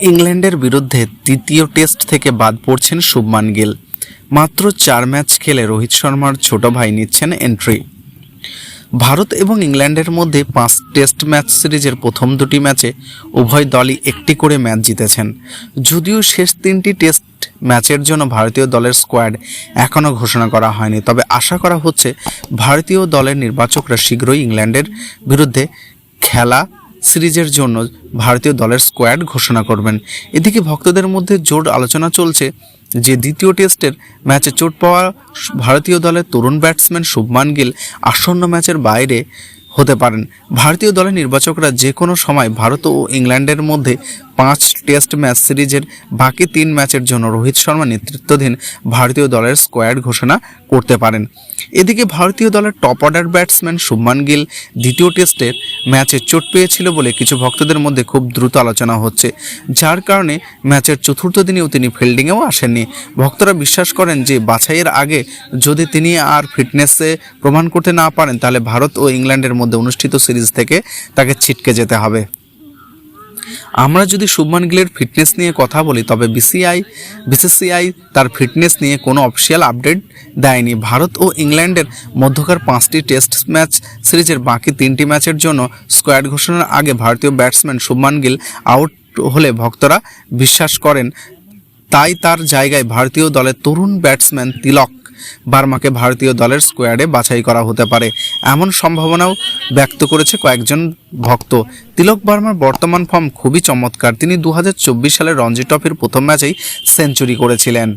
ইংল্যান্ডের বিরুদ্ধে তৃতীয় টেস্ট থেকে বাদ পড়ছেন শুভমান গিল। মাত্র চার ম্যাচ খেলে রোহিত শর্মার ছোট ভাই নিচ্ছেন এন্ট্রি। ভারত এবং ইংল্যান্ডের মধ্যে পাঁচ টেস্ট ম্যাচ সিরিজের প্রথম দুটি ম্যাচে উভয় দলই একটি করে ম্যাচ জিতেছেন। যদিও শেষ তিনটি টেস্ট ম্যাচের জন্য ভারতীয় দলের স্কোয়াড এখনও ঘোষণা করা হয়নি। তবে আশা করা হচ্ছে ভারতীয় দলের নির্বাচকরা শীঘ্রই ইংল্যান্ডের বিরুদ্ধে খেলা সিরিজের জন্য ভারতীয় দলের স্কোয়াড ঘোষণা করবেন। এদিকে ভক্তদের মধ্যে জোর আলোচনা চলছে যে দ্বিতীয় টেস্টের ম্যাচে চোট পাওয়া ভারতীয় দলের তরুণ ব্যাটসম্যান শুভমান গিল আসন্ন ম্যাচের বাইরে হতে পারেন। ভারতীয় দলের নির্বাচকরা যে কোনো সময় ভারত ও ইংল্যান্ডের মধ্যে পাঁচ টেস্ট ম্যাচ সিরিজের বাকি তিন ম্যাচের জন্য রোহিত শর্মা নেতৃত্বাধীন ভারতীয় দলের স্কোয়াড ঘোষণা করতে পারেন। এদিকে ভারতীয় দলের top order batsman Shubman Gill দ্বিতীয় টেস্টের ম্যাচে চোট পেয়েছিল বলে কিছু ভক্তদের মধ্যে খুব দ্রুত আলোচনা হচ্ছে। যার কারণে ম্যাচের চতুর্থ দিনেও তিনি ফিল্ডিংয়েও আসেননি। ভক্তরা বিশ্বাস করেন যে বাছাইয়ের আগে যদি তিনি আর ফিটনেসে প্রমাণ করতে না পারেন, তাহলে ভারত ও ইংল্যান্ডের মধ্যে অনুষ্ঠিত সিরিজ থেকে তাকে ছিটকে যেতে হবে। আমরা যদি শুভমান গিলের ফিটনেস নিয়ে কথা বলি, তবে বিসিআই, বিসিসিআই তার ফিটনেস নিয়ে কোনো অফিসিয়াল আপডেট দেয়নি। ভারত ও ইংল্যান্ডের মধ্যকার পাঁচটি টেস্ট ম্যাচ সিরিজের বাকি তিনটি ম্যাচের জন্য স্কোয়াড ঘোষণার আগে ভারতীয় ব্যাটসম্যান শুভমান গিল আউট হলে ভক্তরা বিশ্বাস করেন, তাই তার জায়গায় ভারতীয় দলের তরুণ ব্যাটসম্যান তিলক বার্মাকে ভারতীয় দলের স্কোয়াডে বাছাই করা হতে পারে। এমন সম্ভাবনাও ব্যক্ত করেছে কয়েকজন ভক্ত। তিলক বার্মার বর্তমান ফর্ম খুবই চমৎকার। তিনি দু হাজার চব্বিশ সালে রঞ্জি ট্রফির প্রথম ম্যাচেই সেঞ্চুরি করেছিলেন।